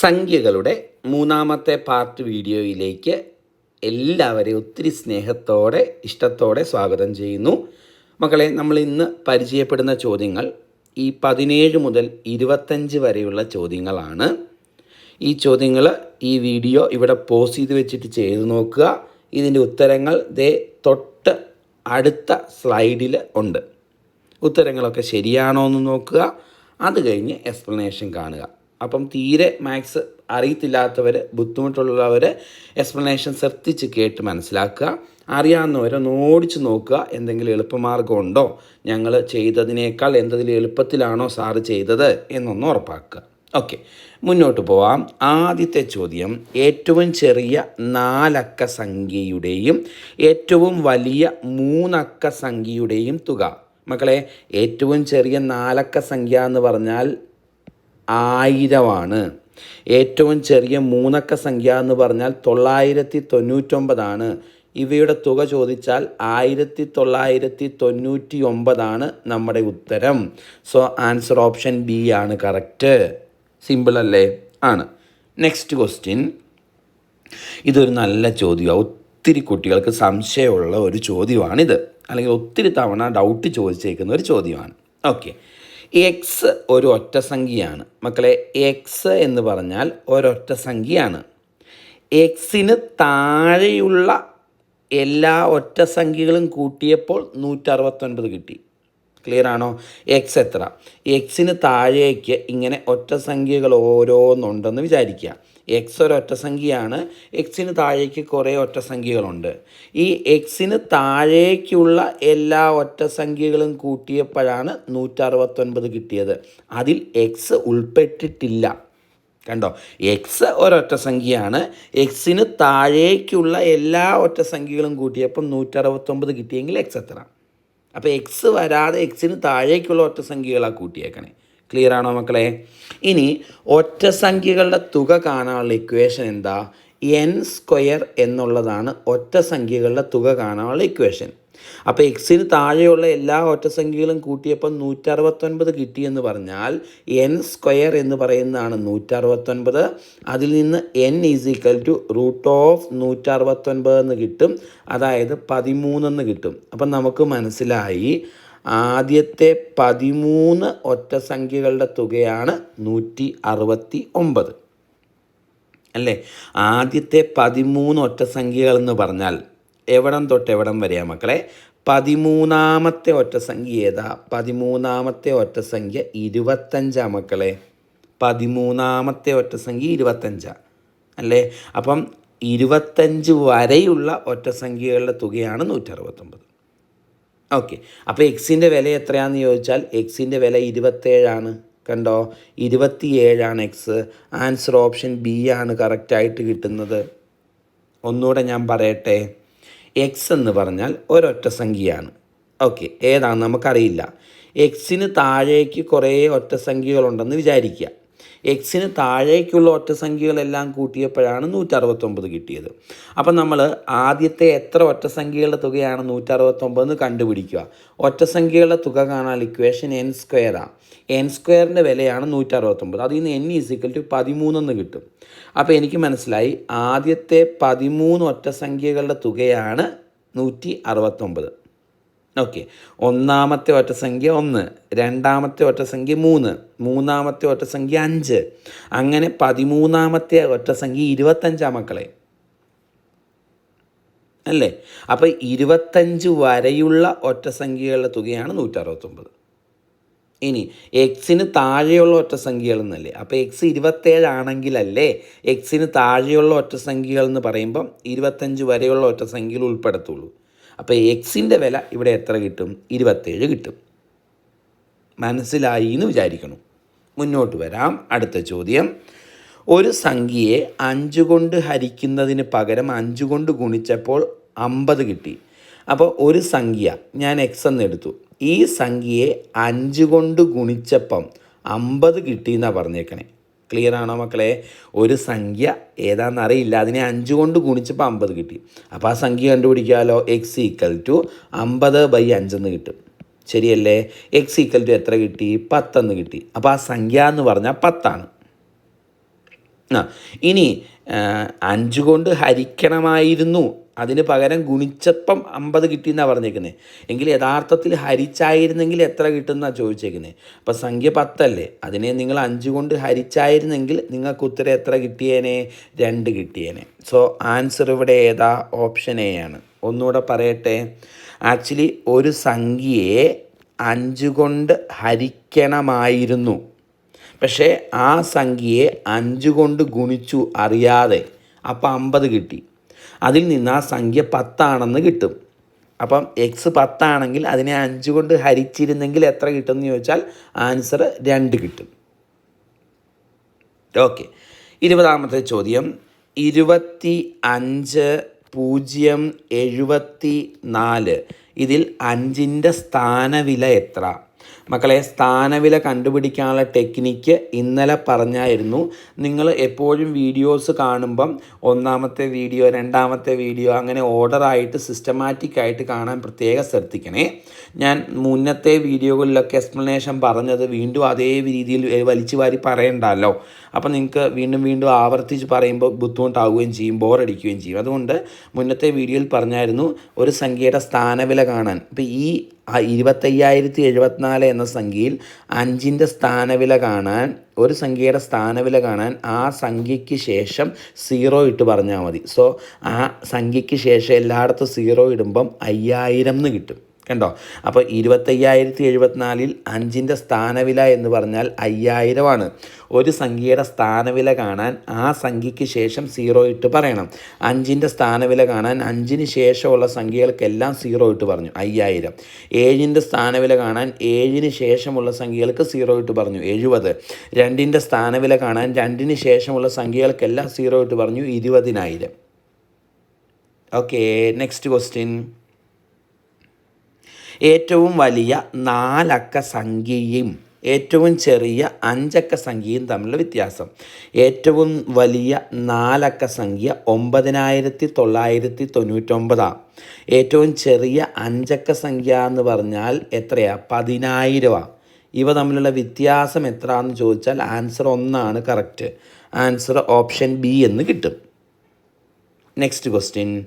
സംഖ്യകളുടെ മൂന്നാമത്തെ പാർട്ട് വീഡിയോയിലേക്ക് എല്ലാവരെയും ഒത്തിരി സ്നേഹത്തോടെ ഇഷ്ടത്തോടെ സ്വാഗതം ചെയ്യുന്നു. മക്കളെ നമ്മൾ ഇന്ന് പരിചയപ്പെടുന്ന ചോദ്യങ്ങൾ ഈ പതിനേഴ് മുതൽ ഇരുപത്തഞ്ച് വരെയുള്ള ചോദ്യങ്ങളാണ്. ഈ ചോദ്യങ്ങൾ ഈ വീഡിയോ ഇവിടെ പോസ് ചെയ്ത് വെച്ചിട്ട് ചെയ്തു നോക്കുക. ഇതിന്റെ ഉത്തരങ്ങൾ ദേ തൊട്ട് അടുത്ത സ്ലൈഡിൽ ഉണ്ട്. ഉത്തരങ്ങളൊക്കെ ശരിയാണോ എന്ന് നോക്കുക. അത് കഴിഞ്ഞ് എക്സ്പ്ലനേഷൻ കാണുക. അപ്പം തീരെ മാത്സ് അറിയത്തില്ലാത്തവർ ബുദ്ധിമുട്ടുള്ളവർ എക്സ്പ്ലനേഷൻ ശ്രദ്ധിച്ച് കേട്ട് മനസ്സിലാക്കുക. അറിയാവുന്നവർ ഒന്ന് ഓടിച്ച് നോക്കുക എന്തെങ്കിലും എളുപ്പമാർഗം ഉണ്ടോ? ഞങ്ങൾ ചെയ്തതിനേക്കാൾ എന്തെങ്കിലും എളുപ്പത്തിലാണോ സാറ് ചെയ്തത് എന്നൊന്ന് ഉറപ്പാക്കുക. ഓക്കെ മുന്നോട്ട് പോവാം. ആദ്യത്തെ ചോദ്യം ഏറ്റവും ചെറിയ നാലക്ക സംഖ്യയുടെയും ഏറ്റവും വലിയ മൂന്നക്ക സംഖ്യയുടെയും തുക. മക്കളെ ഏറ്റവും ചെറിയ നാലക്ക സംഖ്യ എന്ന് പറഞ്ഞാൽ ആയിരമാണ്. ഏറ്റവും ചെറിയ മൂന്നക്ക സംഖ്യ എന്ന് പറഞ്ഞാൽ തൊള്ളായിരത്തി തൊണ്ണൂറ്റൊമ്പതാണ് ഇവയുടെ തുക ചോദിച്ചാൽ ആയിരത്തി തൊള്ളായിരത്തി തൊണ്ണൂറ്റി ഒമ്പതാണ് നമ്മുടെ ഉത്തരം. സോ ആൻസർ ഓപ്ഷൻ ബി ആണ് കറക്റ്റ് സിമ്പിൾ അല്ലേ? ആണ്. നെക്സ്റ്റ് ക്വസ്റ്റ്യൻ ഇതൊരു നല്ല ചോദ്യമാണ് ഒത്തിരി കുട്ടികൾക്ക് സംശയമുള്ള ഒരു ചോദ്യമാണിത് അല്ലെങ്കിൽ ഒത്തിരി തവണ ഡൗട്ട് ചോദിച്ചേക്കുന്ന ഒരു ചോദ്യമാണ് ഓക്കെ എക്സ് ഒരു ഒറ്റ സംഖ്യയാണ്. മക്കളെ എക്സ് എന്ന് പറഞ്ഞാൽ ഒരൊറ്റ സംഖ്യയാണ്. എക്സിന് താഴെയുള്ള എല്ലാ ഒറ്റ സംഖ്യകളും കൂട്ടിയപ്പോൾ നൂറ്ററുപത്തൊൻപത് കിട്ടി. ക്ലിയർ ആണോ? എക്സ് എത്ര? എക്സിന് താഴേക്ക് ഇങ്ങനെ ഒറ്റ സംഖ്യകൾ ഓരോന്നുണ്ടെന്ന് വിചാരിക്കുക. എക്സ് ഒരു ഒറ്റ സംഖ്യയാണ്. എക്സിന് താഴേക്ക് കുറേ ഒറ്റ സംഖ്യകളുണ്ട്. ഈ എക്സിന് താഴേക്കുള്ള എല്ലാ ഒറ്റ സംഖ്യകളും കൂട്ടിയപ്പോഴാണ് നൂറ്ററുപത്തൊൻപത് കിട്ടിയത്. അതിൽ എക്സ് ഉൾപ്പെട്ടിട്ടില്ല. കണ്ടോ? എക്സ് ഒരൊറ്റ സംഖ്യയാണ്. എക്സിന് താഴേക്കുള്ള എല്ലാ ഒറ്റ സംഖ്യകളും കൂട്ടിയപ്പം നൂറ്ററുപത്തൊമ്പത് കിട്ടിയെങ്കിൽ എക്സ് എത്ര? അപ്പോൾ എക്സ് വരാതെ എക്സിന് താഴേക്കുള്ള ഒറ്റ സംഖ്യകളാണ് കൂട്ടിയേക്കണേ. ക്ലിയർ ആണോ മക്കളെ? ഇനി ഒറ്റ സംഖ്യകളുടെ തുക കാണാനുള്ള ഇക്വേഷൻ എന്താ? എൻ സ്ക്വയർ എന്നുള്ളതാണ് ഒറ്റ സംഖ്യകളുടെ തുക കാണാനുള്ള ഇക്വേഷൻ അപ്പോൾ എക്സിന് താഴെയുള്ള എല്ലാ ഒറ്റ സംഖ്യകളും കൂട്ടിയപ്പോൾ നൂറ്ററുപത്തൊൻപത് കിട്ടിയെന്ന് പറഞ്ഞാൽ എൻ സ്ക്വയർ എന്ന് പറയുന്നതാണ് നൂറ്ററുപത്തൊൻപത്. അതിൽ നിന്ന് N is equal to root of നൂറ്ററുപത്തൊൻപത് എന്ന് കിട്ടും. അതായത് പതിമൂന്നെന്ന് കിട്ടും. അപ്പം നമുക്ക് മനസ്സിലായി ആദ്യത്തെ പതിമൂന്ന് ഒറ്റ സംഖ്യകളുടെ തുകയാണ് നൂറ്റി അറുപത്തി ഒമ്പത് അല്ലേ? ആദ്യത്തെ പതിമൂന്ന് ഒറ്റ സംഖ്യകൾ എന്ന് പറഞ്ഞാൽ എവിടം തൊട്ട് എവിടം വരെയാ മക്കളെ? പതിമൂന്നാമത്തെ ഒറ്റ സംഖ്യ ഏതാ? പതിമൂന്നാമത്തെ ഒറ്റ സംഖ്യ ഇരുപത്തഞ്ചാ മക്കളെ. പതിമൂന്നാമത്തെ ഒറ്റ സംഖ്യ ഇരുപത്തഞ്ചാ. അല്ലേ? അപ്പം ഇരുപത്തഞ്ച് വരെയുള്ള ഒറ്റ സംഖ്യകളുടെ തുകയാണ് നൂറ്ററുപത്തൊമ്പത് ഓക്കെ അപ്പോൾ എക്സിന്റെ വില എത്രയാണെന്ന് ചോദിച്ചാൽ എക്സിന്റെ വില ഇരുപത്തേഴാണ്. കണ്ടോ? ഇരുപത്തിയേഴാണ് എക്സ് ആൻസർ ഓപ്ഷൻ ബി ആണ് കറക്റ്റായിട്ട് കിട്ടുന്നത്. ഒന്നുകൂടെ ഞാൻ പറയട്ടെ. എക്സ് എന്ന് പറഞ്ഞാൽ ഒരൊറ്റ സംഖ്യയാണ്. ഓക്കെ ഏതാണെന്ന് നമുക്കറിയില്ല. എക്സിന് താഴേക്ക് കുറേ ഒറ്റ സംഖ്യകളുണ്ടെന്ന് വിചാരിക്കുക. എക്സിന് താഴേക്കുള്ള ഒറ്റ സംഖ്യകളെല്ലാം കൂട്ടിയപ്പോഴാണ് നൂറ്ററുപത്തൊമ്പത് കിട്ടിയത്. അപ്പം നമ്മൾ ആദ്യത്തെ എത്ര ഒറ്റ സംഖ്യകളുടെ തുകയാണ് നൂറ്ററുപത്തൊമ്പത് എന്ന് കണ്ടുപിടിക്കുക. ഒറ്റ സംഖ്യകളുടെ തുക കാണാൻ ഇക്വേഷൻ എൻ സ്ക്വയറാണ് എൻ സ്ക്വയറിന്റെ വിലയാണ് നൂറ്ററുപത്തൊമ്പത്. അതിൽ നിന്ന് എൻ ഈസിക്കൽ ടു പതിമൂന്നെന്ന് കിട്ടും. അപ്പോൾ എനിക്ക് മനസ്സിലായി ആദ്യത്തെ പതിമൂന്ന് ഒറ്റ സംഖ്യകളുടെ തുകയാണ് നൂറ്റി അറുപത്തൊമ്പത്. ഓക്കെ ഒന്നാമത്തെ ഒറ്റ സംഖ്യ ഒന്ന്. രണ്ടാമത്തെ ഒറ്റ സംഖ്യ മൂന്ന്. മൂന്നാമത്തെ ഒറ്റ സംഖ്യ അഞ്ച്. അങ്ങനെ പതിമൂന്നാമത്തെ ഒറ്റ സംഖ്യ ഇരുപത്തഞ്ചാം മക്കളെ. അല്ലേ? അപ്പോൾ ഇരുപത്തഞ്ച് വരെയുള്ള ഒറ്റ സംഖ്യകളുടെ തുകയാണ് നൂറ്ററുപത്തൊമ്പത്. ഇനി എക്സിന് താഴെയുള്ള ഒറ്റ സംഖ്യകൾ എന്നല്ലേ അപ്പോൾ എക്സ് ഇരുപത്തേഴാണെങ്കിലല്ലേ എക്സിന് താഴെയുള്ള ഒറ്റ സംഖ്യകൾ എന്ന് പറയുമ്പം ഇരുപത്തഞ്ച് വരെയുള്ള ഒറ്റ സംഖ്യകൾ ഉൾപ്പെടുത്തുള്ളൂ. അപ്പോൾ എക്സിന്റെ വില ഇവിടെ എത്ര കിട്ടും? ഇരുപത്തേഴ് കിട്ടും. മനസ്സിലായി എന്ന് വിചാരിക്കണം. മുന്നോട്ട് വരാം. അടുത്ത ചോദ്യം. ഒരു സംഖ്യയെ അഞ്ച് കൊണ്ട് ഹരിക്കുന്നതിന് പകരം അഞ്ച് കൊണ്ട് ഗുണിച്ചപ്പോൾ അമ്പത് കിട്ടി. അപ്പോൾ ഒരു സംഖ്യ ഞാൻ എക്സ് എന്ന് എടുത്തു. ഈ സംഖ്യയെ അഞ്ച് കൊണ്ട് ഗുണിച്ചപ്പം അമ്പത് കിട്ടി എന്നാണ് പറഞ്ഞേക്കണേ. ക്ലിയർ ആണോ മക്കളെ? ഒരു സംഖ്യ ഏതാണെന്ന് അറിയില്ല. അതിനെ അഞ്ച് കൊണ്ട് ഗുണിച്ചപ്പോൾ അമ്പത് കിട്ടി. അപ്പോൾ ആ സംഖ്യ കണ്ടുപിടിക്കാമല്ലോ എക്സ് ഈക്വൽ ടു അമ്പത് ബൈ അഞ്ചെന്ന് കിട്ടും. ശരിയല്ലേ? എക്സ് ഈക്വൽ ടു എത്ര കിട്ടി? പത്തെന്ന് കിട്ടി. അപ്പോൾ ആ സംഖ്യ എന്ന് പറഞ്ഞാൽ പത്താണ്. ആ ഇനി അഞ്ച് കൊണ്ട് ഹരിക്കണമായിരുന്നു. അതിന് പകരം ഗുണിച്ചപ്പം അമ്പത് കിട്ടിയെന്നാണ് പറഞ്ഞേക്കുന്നത് എങ്കിൽ യഥാർത്ഥത്തിൽ ഹരിച്ചായിരുന്നെങ്കിൽ എത്ര കിട്ടുമെന്നാണ് ചോദിച്ചേക്കുന്നത് അപ്പോൾ സംഖ്യ പത്തല്ലേ? അതിനെ നിങ്ങൾ അഞ്ച് കൊണ്ട് ഹരിച്ചായിരുന്നെങ്കിൽ നിങ്ങൾക്ക് ഉത്തരം എത്ര കിട്ടിയേനെ? രണ്ട് കിട്ടിയേനെ. സോ ആൻസർ ഇവിടെ ഏതാ? ഓപ്ഷൻ എ ആണ്. ഒന്നുകൂടെ പറയട്ടെ. ആക്ച്വലി ഒരു സംഖ്യയെ അഞ്ചുകൊണ്ട് ഹരിക്കണമായിരുന്നു. പക്ഷേ ആ സംഖ്യയെ അഞ്ച് കൊണ്ട് ഗുണിച്ചു അറിയാതെ അപ്പം അമ്പത് കിട്ടി. അതിൽ നിന്ന് ആ സംഖ്യ പത്താണെന്ന് കിട്ടും. അപ്പം എക്സ് പത്താണെങ്കിൽ അതിനെ അഞ്ച് കൊണ്ട് ഹരിച്ചിരുന്നെങ്കിൽ എത്ര കിട്ടുമെന്ന് ചോദിച്ചാൽ ആൻസർ രണ്ട് കിട്ടും. ഓക്കെ. ഇരുപതാമത്തെ ചോദ്യം. ഇരുപത്തി അഞ്ച് പൂജ്യം എഴുപത്തി നാല് ഇതിൽ അഞ്ചിന്റെ സ്ഥാനവില എത്ര? മക്കളെ സ്ഥാനവില കണ്ടുപിടിക്കാനുള്ള ടെക്നിക്ക് ഇന്നലെ പറഞ്ഞായിരുന്നു. നിങ്ങൾ എപ്പോഴും വീഡിയോസ് കാണുമ്പം ഒന്നാമത്തെ വീഡിയോ രണ്ടാമത്തെ വീഡിയോ അങ്ങനെ ഓർഡറായിട്ട് സിസ്റ്റമാറ്റിക് ആയിട്ട് കാണാൻ പ്രത്യേകം ശ്രദ്ധിക്കണേ. ഞാൻ മുന്നത്തെ വീഡിയോകളിലൊക്കെ എക്സ്പ്ലനേഷൻ പറഞ്ഞത് വീണ്ടും അതേ രീതിയിൽ വലിച്ചു വാരി പറയണ്ടല്ലോ. അപ്പോൾ നിങ്ങൾക്ക് വീണ്ടും വീണ്ടും ആവർത്തിച്ച് പറയുമ്പോൾ ബുദ്ധിമുട്ടാവുകയും ചെയ്യും ബോറടിക്കുകയും ചെയ്യും. അതുകൊണ്ട് മുന്നത്തെ വീഡിയോയിൽ പറഞ്ഞായിരുന്നു ഒരു സംഖ്യയുടെ സ്ഥാനവില കാണാൻ. ഇപ്പം ഈ ഇരുപത്തയ്യായിരത്തി എഴുപത്തിനാല് എന്ന സംഖ്യയിൽ അഞ്ചിന്റെ സ്ഥാനവില കാണാൻ ഒരു സംഖ്യയുടെ സ്ഥാനവില കാണാൻ ആ സംഖ്യയ്ക്ക് ശേഷം സീറോ ഇട്ട് പറഞ്ഞാൽ മതി. സോ ആ സംഖ്യയ്ക്ക് ശേഷം എല്ലായിടത്തും സീറോ ഇടുമ്പം അയ്യായിരം എന്ന് കിട്ടും. കണ്ടോ? അപ്പോൾ ഇരുപത്തയ്യായിരത്തി എഴുപത്തിനാലിൽ അഞ്ചിന്റെ സ്ഥാനവില എന്ന് പറഞ്ഞാൽ അയ്യായിരമാണ്. ഒരു സംഖ്യയുടെ സ്ഥാനവില കാണാൻ ആ സംഖ്യയ്ക്ക് ശേഷം സീറോ ഇട്ട് പറയണം. അഞ്ചിന്റെ സ്ഥാനവില കാണാൻ അഞ്ചിന് ശേഷമുള്ള സംഖ്യകൾക്കെല്ലാം സീറോ ഇട്ട് പറഞ്ഞു. അയ്യായിരം. ഏഴിന്റെ സ്ഥാനവില കാണാൻ ഏഴിന് ശേഷമുള്ള സംഖ്യകൾക്ക് സീറോ ഇട്ട് പറഞ്ഞു. എഴുപത്. രണ്ടിന്റെ സ്ഥാനവില കാണാൻ രണ്ടിന് ശേഷമുള്ള സംഖ്യകൾക്കെല്ലാം സീറോ ഇട്ട് പറഞ്ഞു ഇരുപതിനായിരം. Okay next question. ഏറ്റവും വലിയ നാലക്ക സംഖ്യയും ഏറ്റവും ചെറിയ അഞ്ചക്ക സംഖ്യയും തമ്മിലുള്ള വ്യത്യാസം. ഏറ്റവും വലിയ നാലക്ക സംഖ്യ ഒമ്പതിനായിരത്തി തൊള്ളായിരത്തി തൊണ്ണൂറ്റൊമ്പതാണ് ഏറ്റവും ചെറിയ അഞ്ചക്ക സംഖ്യ എന്ന് പറഞ്ഞാൽ എത്രയാണ് പതിനായിരമാണ് ഇവ തമ്മിലുള്ള വ്യത്യാസം എത്രയാണെന്ന് ചോദിച്ചാൽ ആൻസർ ഒന്നാണ് കറക്റ്റ്. ആൻസർ ഓപ്ഷൻ ബി എന്ന് കിട്ടും. Next question.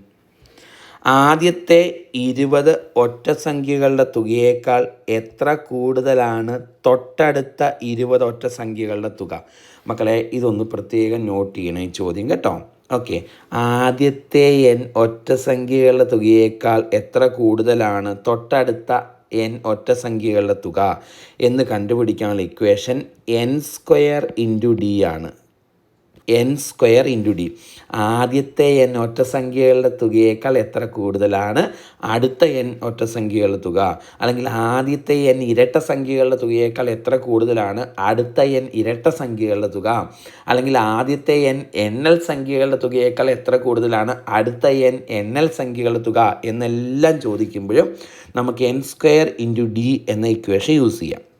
ആദ്യത്തെ ഇരുപത് ഒറ്റ സംഖ്യകളുടെ തുകയേക്കാൾ എത്ര കൂടുതലാണ് തൊട്ടടുത്ത ഇരുപത് ഒറ്റ സംഖ്യകളുടെ തുക? മക്കളെ ഇതൊന്ന് പ്രത്യേകം നോട്ട് ചെയ്യണം ഈ ചോദ്യം കേട്ടോ. ഓക്കെ ആദ്യത്തെ എൻ ഒറ്റ സംഖ്യകളുടെ തുകയേക്കാൾ എത്ര കൂടുതലാണ് തൊട്ടടുത്ത എൻ ഒറ്റ സംഖ്യകളുടെ തുക? എന്ന് കണ്ടുപിടിക്കാനുള്ള equation N square into D ആണ്. എൻ സ്ക്വയർ ഇന്റു ഡി ആദ്യത്തെ എൻ ഒറ്റ സംഖ്യകളുടെ തുകയേക്കാൾ എത്ര കൂടുതലാണ്? അടുത്ത എൻ ഒറ്റ സംഖ്യകളുടെ തുക. അല്ലെങ്കിൽ ആദ്യത്തെ എൻ ഇരട്ട സംഖ്യകളുടെ തുകയേക്കാൾ എത്ര കൂടുതലാണ്? അടുത്ത എൻ ഇരട്ട സംഖ്യകളുടെ തുക. അല്ലെങ്കിൽ ആദ്യത്തെ എൻ എൽ സംഖ്യകളുടെ തുകയേക്കാൾ എത്ര കൂടുതലാണ്? അടുത്ത എൻ എൽ സംഖ്യകളുടെ തുക എന്നെല്ലാം ചോദിക്കുമ്പോഴും നമുക്ക് എൻ സ്ക്വയർ ഇന്റു ഡി എന്ന ഇക്വേഷൻ യൂസ് ചെയ്യാം.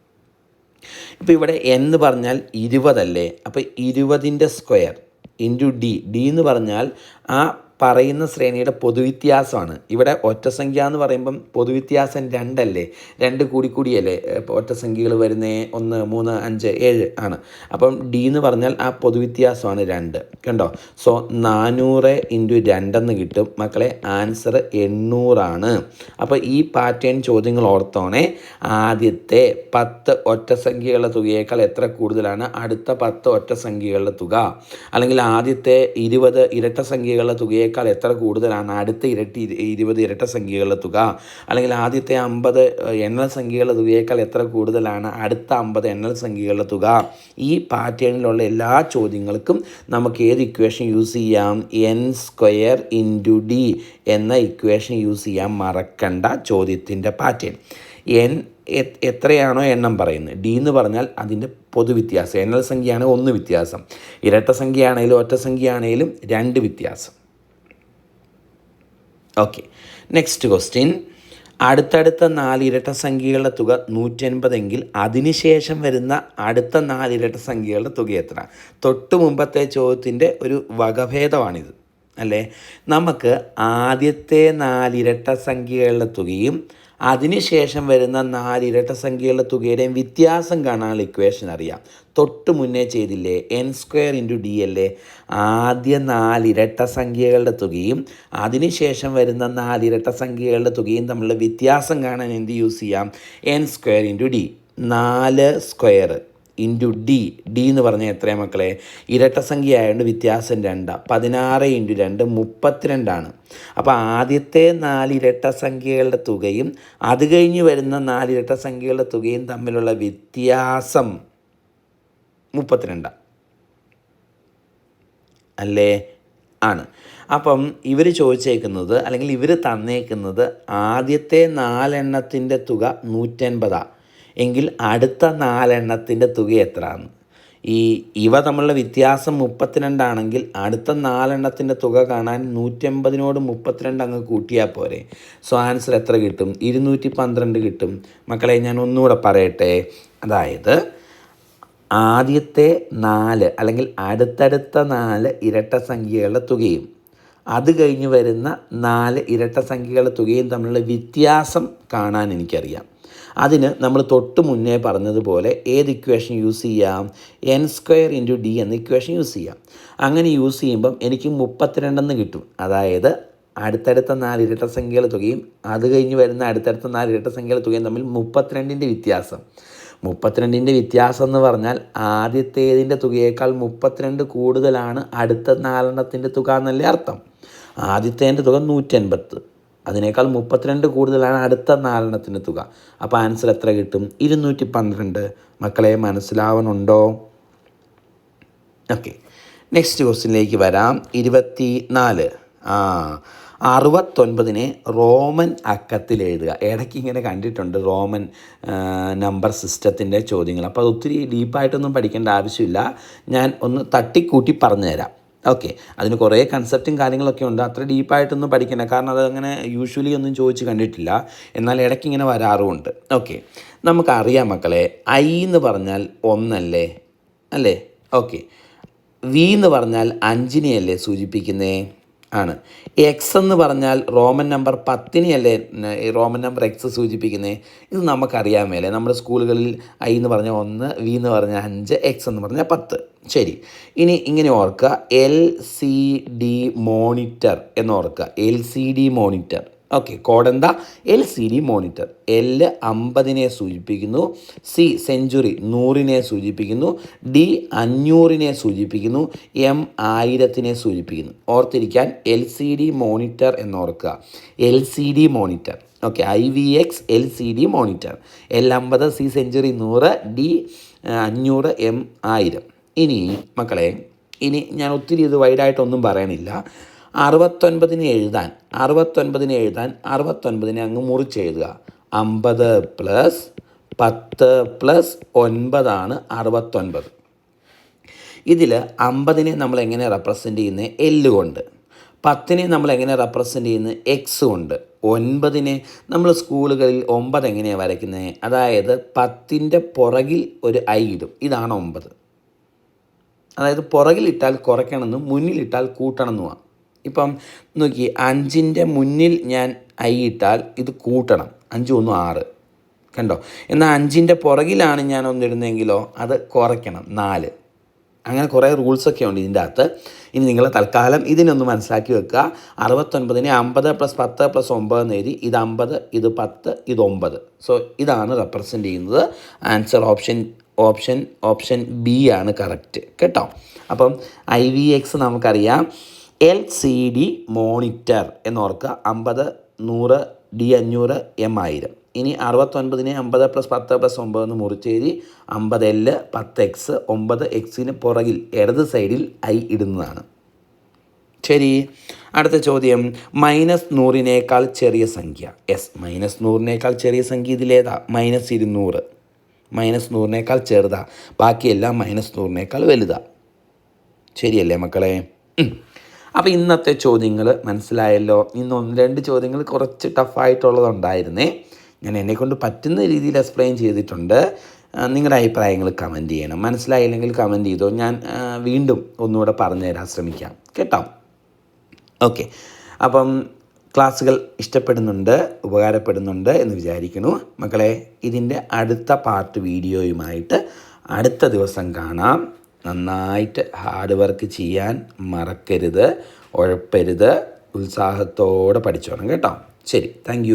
ഇപ്പോൾ ഇവിടെ എന്ന് പറഞ്ഞാൽ ഇരുപതല്ലേ? അപ്പോൾ ഇരുപതിന്റെ സ്ക്വയർ ഇന്റു ഡി ഡി എന്ന് പറഞ്ഞാൽ ആ പറയുന്ന ശ്രേണിയുടെ പൊതുവ്യത്യാസമാണ്. ഇവിടെ ഒറ്റസംഖ്യ എന്ന് പറയുമ്പം പൊതുവ്യത്യാസം രണ്ടല്ലേ? രണ്ട് കൂടി കൂടിയല്ലേ? ഒറ്റസംഖ്യകൾ വരുന്ന ഒന്ന് മൂന്ന് അഞ്ച് ഏഴ് ആണ്. അപ്പം ഡി എന്ന് പറഞ്ഞാൽ ആ പൊതുവ്യത്യാസമാണ് രണ്ട്. കണ്ടോ? സോ നാനൂറ് ഇന്റു രണ്ടെന്ന് കിട്ടും. മക്കളെ ആൻസർ എണ്ണൂറാണ്. അപ്പോൾ ഈ പാറ്റേൺ ചോദ്യങ്ങൾ ഓർത്തോണേ ആദ്യത്തെ പത്ത് ഒറ്റസംഖ്യകളുടെ തുകയേക്കാൾ എത്ര കൂടുതലാണ്? അടുത്ത പത്ത് ഒറ്റസംഖ്യകളുടെ തുക. അല്ലെങ്കിൽ ആദ്യത്തെ ഇരുപത് ഇരട്ട സംഖ്യകളുടെ തുകയേക്കാൾ എത്ര കൂടുതലാണ്? അടുത്ത ഇരട്ടി ഇരു- ഇരുപത് ഇരട്ട സംഖ്യകളുടെ തുക. അല്ലെങ്കിൽ ആദ്യത്തെ അമ്പത് എണ്ണൽ സംഖ്യകളുടെ തുകയേക്കാൾ എത്ര കൂടുതലാണ്? അടുത്ത അമ്പത് എണ്ണൽ സംഖ്യകളുടെ തുക. ഈ പാറ്റേണിലുള്ള എല്ലാ ചോദ്യങ്ങൾക്കും നമുക്ക് ഏത് ഇക്വേഷൻ യൂസ് ചെയ്യാം? എൻ സ്ക്വയർ ഇന്റു ഡി എന്ന ഇക്വേഷൻ യൂസ് ചെയ്യാൻ മറക്കണ്ട ചോദ്യത്തിന്റെ പാറ്റേൺ. എൻ എത്രയാണോ എണ്ണം പറയുന്നത്? ഡി എന്ന് പറഞ്ഞാൽ അതിന്റെ പൊതുവ്യത്യാസം. എണ്ണൽ സംഖ്യയാണെങ്കിൽ ഒന്ന് വ്യത്യാസം. ഇരട്ട സംഖ്യയാണെങ്കിലും ഒറ്റ സംഖ്യയാണെങ്കിലും രണ്ട് വ്യത്യാസം. ഓക്കെ നെക്സ്റ്റ് ക്വസ്റ്റ്യൻ അടുത്തടുത്ത നാല് ഇരട്ട സംഖ്യകളുടെ തുക നൂറ്റൻപതെങ്കിൽ അതിനുശേഷം വരുന്ന അടുത്ത നാല് ഇരട്ട സംഖ്യകളുടെ തുക എത്ര? തൊട്ട് മുമ്പത്തെ ചോദ്യത്തിന്റെ ഒരു വകഭേദമാണിത്. അല്ലേ? നമുക്ക് ആദ്യത്തെ നാലിരട്ട സംഖ്യകളുടെ തുകയും അതിനുശേഷം വരുന്ന നാല് ഇരട്ട സംഖ്യകളുടെ തുകയുടെയും വ്യത്യാസം കാണാനുള്ള ഇക്വേഷൻ അറിയാം. തൊട്ട് മുന്നേ ചെയ്തില്ലേ എൻ സ്ക്വയർ ഇന്റു ഡി അല്ലേ ആദ്യ നാല് ഇരട്ട സംഖ്യകളുടെ തുകയും അതിനുശേഷം വരുന്ന നാല് ഇരട്ട സംഖ്യകളുടെ തുകയും തമ്മിലുള്ള വ്യത്യാസം കാണാൻ എന്ത് യൂസ് ചെയ്യാം? എൻ സ്ക്വയർ ഇന്റു ഡി നാല് സ്ക്വയർ ഇന്റു ഡി ഡി എന്ന് പറഞ്ഞാൽ എത്രയാണ് മക്കളെ? ഇരട്ട സംഖ്യ ആയതുകൊണ്ട് വ്യത്യാസം രണ്ടാണ് പതിനാറ് ഇന്റു രണ്ട് മുപ്പത്തിരണ്ടാണ് അപ്പോൾ ആദ്യത്തെ നാല് ഇരട്ട സംഖ്യകളുടെ തുകയും അത് കഴിഞ്ഞ് വരുന്ന നാല് ഇരട്ട സംഖ്യകളുടെ തുകയും തമ്മിലുള്ള വ്യത്യാസം മുപ്പത്തിരണ്ടാണ് അല്ലേ? ആണ്. അപ്പം ഇവർ ചോദിച്ചേക്കുന്നത് അല്ലെങ്കിൽ ഇവർ തന്നേക്കുന്നത് ആദ്യത്തെ നാലെണ്ണത്തിന്റെ തുക നൂറ്റൻപതാണ് എങ്കിൽ അടുത്ത നാലെണ്ണത്തിന്റെ തുക എത്രയാണ് ഈ ഇവ തമ്മിലുള്ള വ്യത്യാസം മുപ്പത്തിരണ്ടാണെങ്കിൽ അടുത്ത നാലെണ്ണത്തിന്റെ തുക കാണാൻ നൂറ്റമ്പതിനോട് മുപ്പത്തിരണ്ട് അങ്ങ് കൂട്ടിയാൽ പോരെ. സോ ആൻസർ എത്ര കിട്ടും? ഇരുന്നൂറ്റി പന്ത്രണ്ട് കിട്ടും. മക്കളെ ഞാൻ ഒന്നുകൂടെ പറയട്ടെ. അതായത് ആദ്യത്തെ നാല് അല്ലെങ്കിൽ അടുത്തടുത്ത നാല് ഇരട്ട സംഖ്യകളുടെ തുകയും അത് കഴിഞ്ഞ് വരുന്ന നാല് ഇരട്ട സംഖ്യകളുടെ തുകയും തമ്മിലുള്ള വ്യത്യാസം കാണാൻ എനിക്കറിയാം. അതിന് നമ്മൾ തൊട്ട് മുന്നേ പറഞ്ഞതുപോലെ ഏത് ഇക്വേഷൻ യൂസ് ചെയ്യാം? എൻ സ്ക്വയർ ഇന്റു ഡി എന്ന ഇക്വേഷൻ യൂസ് ചെയ്യാം. അങ്ങനെ യൂസ് ചെയ്യുമ്പം എനിക്ക് മുപ്പത്തിരണ്ടെന്ന് കിട്ടും. അതായത് അടുത്തടുത്ത നാല് ഇരട്ട സംഖ്യകളുടെ തുകയും അത് കഴിഞ്ഞ് വരുന്ന അടുത്തടുത്ത നാല് ഇരട്ട സംഖ്യകളുടെ തുകയും തമ്മിൽ മുപ്പത്തിരണ്ടിന്റെ വ്യത്യാസം. മുപ്പത്തിരണ്ടിന്റെ വ്യത്യാസം എന്ന് പറഞ്ഞാൽ ആദ്യത്തേതിന്റെ തുകയേക്കാൾ മുപ്പത്തിരണ്ട് കൂടുതലാണ് അടുത്ത നാലെണ്ണത്തിന്റെ തുക എന്നല്ലേ അർത്ഥം. ആദ്യത്തേതിന്റെ തുക നൂറ്റൻപത്ത്. അതിനേക്കാൾ മുപ്പത്തിരണ്ട് കൂടുതലാണ് അടുത്ത നാലെണ്ണത്തിന്റെ തുക. അപ്പോൾ ആൻസർ എത്ര കിട്ടും? ഇരുന്നൂറ്റി പന്ത്രണ്ട്. മക്കളെ മനസ്സിലാവണുണ്ടോ? ഓക്കെ. നെക്സ്റ്റ് ക്വസ്റ്റിനിലേക്ക് വരാം. ഇരുപത്തി നാല് ആ അറുപത്തൊൻപതിനെ റോമൻ അക്കത്തിൽ എഴുതുക. ഇടയ്ക്ക് ഇങ്ങനെ കണ്ടിട്ടുണ്ട് റോമൻ നമ്പർ സിസ്റ്റത്തിന്റെ ചോദ്യങ്ങൾ. അപ്പോൾ അത് ഒത്തിരി ഡീപ്പായിട്ടൊന്നും പഠിക്കേണ്ട ആവശ്യമില്ല. ഞാൻ ഒന്ന് തട്ടിക്കൂട്ടി പറഞ്ഞു തരാം ഓക്കെ അതിന് കുറേ കൺസെപ്റ്റും കാര്യങ്ങളൊക്കെ ഉണ്ട്. അത്ര ഡീപ്പായിട്ടൊന്നും പഠിക്കണ്ട. കാരണം അതങ്ങനെ യൂഷ്വലി ഒന്നും ചോദിച്ച് കണ്ടിട്ടില്ല. എന്നാൽ ഇടയ്ക്ക് ഇങ്ങനെ വരാറുമുണ്ട്. ഓക്കെ നമുക്കറിയാം മക്കളെ ഐ എന്ന് പറഞ്ഞാൽ ഒന്നല്ലേ? അല്ലേ? ഓക്കെ വി എന്ന് പറഞ്ഞാൽ അഞ്ചിനെയല്ലേ സൂചിപ്പിക്കുന്നേ? ആണ്. എക്സ് എന്ന് പറഞ്ഞാൽ റോമൻ നമ്പർ പത്തിനെയല്ലേ ഈ റോമൻ നമ്പർ എക്സ് സൂചിപ്പിക്കുന്നത് ഇത് നമുക്കറിയാൻ മേലെ. നമ്മുടെ സ്കൂളുകളിൽ ഐ എന്ന് പറഞ്ഞാൽ ഒന്ന് വി എന്ന് പറഞ്ഞാൽ അഞ്ച് എക്സ് എന്ന് പറഞ്ഞാൽ പത്ത്. ശരി. ഇനി ഇങ്ങനെ ഓർക്കുക. എൽ സി ഡി മോണിറ്റർ എന്ന് ഓർക്കുക. L C D monitor okay code എന്താ? L C D monitor L അമ്പതിനെ സൂചിപ്പിക്കുന്നു. സി സെഞ്ചുറി നൂറിനെ സൂചിപ്പിക്കുന്നു. ഡി അഞ്ഞൂറിനെ സൂചിപ്പിക്കുന്നു. എം ആയിരത്തിനെ സൂചിപ്പിക്കുന്നു. ഓർത്തിരിക്കാൻ L C D monitor എന്നോർക്കുക. L C D monitor okay I V X L C D monitor L അമ്പത് C century നൂറ് D അഞ്ഞൂറ് എം ആയിരം. ഇനി മക്കളെ ഇനി ഞാൻ ഒത്തിരി ഇത് വൈഡായിട്ടൊന്നും പറയണില്ല. അറുപത്തൊൻപതിന് എഴുതാൻ അറുപത്തൊൻപതിന് എഴുതാൻ അറുപത്തൊൻപതിനെ അങ്ങ് മുറിച്ചെഴുതുക അമ്പത് പ്ലസ് പത്ത് പ്ലസ് ഒൻപതാണ് അറുപത്തൊൻപത്. ഇതിൽ അമ്പതിനെ നമ്മൾ എങ്ങനെ റെപ്രസെന്റ് ചെയ്യുന്നത് എല്ല് കൊണ്ട്. പത്തിനെ നമ്മൾ എങ്ങനെ റെപ്രസെന്റ് ചെയ്യുന്നത് എക്സ് കൊണ്ട്. ഒൻപതിനെ നമ്മൾ സ്കൂളുകളിൽ ഒമ്പത് എങ്ങനെയാണ് വരയ്ക്കുന്നത് അതായത് പത്തിന്റെ പുറകിൽ ഒരു ഐ ഇടും. ഇതാണ് ഒമ്പത്. അതായത് പുറകിലിട്ടാൽ കുറയ്ക്കണമെന്നും മുന്നിലിട്ടാൽ കൂട്ടണമെന്നുമാണ്. ഇപ്പം നോക്കി അഞ്ചിന്റെ മുന്നിൽ ഞാൻ ഐ ഇട്ടാൽ ഇത് കൂട്ടണം. അഞ്ച് ഒന്ന് ആറ്. കണ്ടോ? എന്നാൽ അഞ്ചിന്റെ പുറകിലാണ് ഞാൻ ഒന്നിടുന്നതെങ്കിലോ അത് കുറയ്ക്കണം. നാല്. അങ്ങനെ കുറേ റൂൾസൊക്കെ ഉണ്ട് ഇതിന്റെ അകത്ത്. ഇനി നിങ്ങൾ തൽക്കാലം ഇതിനൊന്ന് മനസ്സിലാക്കി വെക്കുക. അറുപത്തൊൻപതിന് അമ്പത് പ്ലസ് പത്ത് പ്ലസ് ഒമ്പത് നേരി ഇത് അമ്പത് ഇത് പത്ത് ഇത് ഒമ്പത്. സോ ഇതാണ് റെപ്രസെന്റ് ചെയ്യുന്നത്. Answer option option option B ആണ് കറക്റ്റ് കേട്ടോ? അപ്പം ഐ വി എക്സ് നമുക്കറിയാം. എൽ സി ഡി മോണിറ്റർ എന്നോർക്കുക. അമ്പത് നൂറ് ഡി അഞ്ഞൂറ് എം ആയിരം. ഇനി അറുപത്തൊൻപതിനെ അമ്പത് പ്ലസ് പത്ത് പ്ലസ് ഒമ്പത് എന്ന് മുറിച്ചെഴുതി അമ്പത് എൽ പത്ത് എക്സ് ഒമ്പത് എക്സിന് പുറകിൽ ഇടത് സൈഡിൽ ഐ ഇടുന്നതാണ്. ശരി അടുത്ത ചോദ്യം. മൈനസ് നൂറിനേക്കാൾ ചെറിയ സംഖ്യ. എസ് മൈനസ് നൂറിനേക്കാൾ ചെറിയ സംഖ്യ ഇതിലേതാ മൈനസ് ഇരുന്നൂറ്. മൈനസ് നൂറിനേക്കാൾ ചെറുതാ. ബാക്കിയെല്ലാം മൈനസ് നൂറിനേക്കാൾ വലുതാ. ശരിയല്ലേ മക്കളെ? അപ്പോൾ ഇന്നത്തെ ചോദ്യങ്ങൾ മനസ്സിലായല്ലോ. ഇന്ന് ഒന്ന് രണ്ട് ചോദ്യങ്ങൾ കുറച്ച് ടഫായിട്ടുള്ളതുണ്ടായിരുന്നേ ഞാൻ എന്നെക്കൊണ്ട് പറ്റുന്ന രീതിയിൽ എക്സ്പ്ലെയിൻ ചെയ്തിട്ടുണ്ട്. നിങ്ങളുടെ അഭിപ്രായങ്ങൾ കമന്റ് ചെയ്യണം. മനസ്സിലായില്ലെങ്കിൽ കമന്റ് ചെയ്തോ. ഞാൻ വീണ്ടും ഒന്നുകൂടെ പറഞ്ഞു തരാൻ ശ്രമിക്കാം. കേട്ടോ? ഓക്കെ അപ്പം ക്ലാസ്സുകൾ ഇഷ്ടപ്പെടുന്നുണ്ട് ഉപകാരപ്പെടുന്നുണ്ട് എന്ന് വിചാരിക്കുന്നു. മക്കളെ ഇതിന്റെ അടുത്ത പാർട്ട് വീഡിയോയുമായിട്ട് അടുത്ത ദിവസം കാണാം. നന്നായിട്ട് ഹാർഡ് വർക്ക് ചെയ്യാൻ മറക്കരുത് ഉഴപ്പരുത് ഉത്സാഹത്തോടെ പഠിച്ചോണം കേട്ടോ. ശരി താങ്ക്